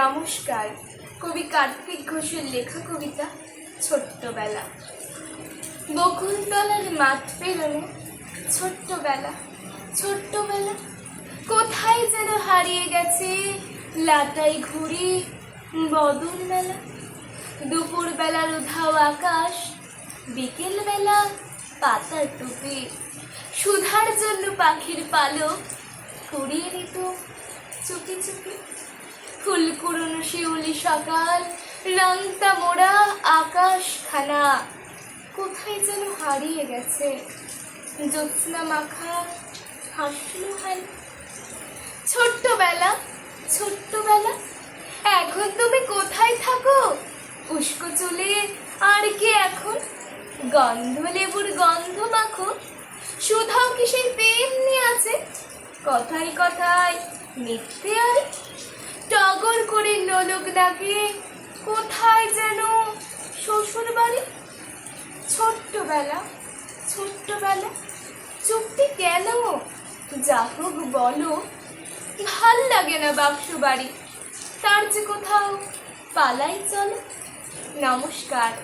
নমস্কার। কবি কার্তিক ঘোষের লেখা কবিতা ছোট্টবেলা। বকুলতলার মাঠ পেরোনো ছোট্টবেলা ছোট্টবেলা কোথায় যেন হারিয়ে গেছে লাটাই ঘুড়ি বদল মেলা দুপুর বেলার উধাও আকাশ বিকেল বেলা পাতার টুপি। সুধার জন্য পাখির পালক কুড়িয়ে নিত চুপি চুপি। ফুল কুড়োনো শিউলি সকাল রংটা মোড়া আকাশ খানা কোথায় যেন হারিয়ে গেছে। জ্যোৎস্না মাখা হাসলো হাল ছোট্টবেলা ছোট্টবেলা, এখন তুমি কোথায় থাকো? উস্কো চুলে আর কি এখন? গন্ধ লেবুর গন্ধ মাখো। সুধাও কি সেই তেমনি আছে? কথায় কথায় মিথ্যে আর করে নোলক কোথায় যেন? শ্বশুর বাড়ি ছোট্টবেলা ছোট্টবেলা? চুক্তি কেন? যা হোক বলো, ভালো লাগে না বাক্স বাড়ি। তার যে কোথাও পালাই চলো। নমস্কার।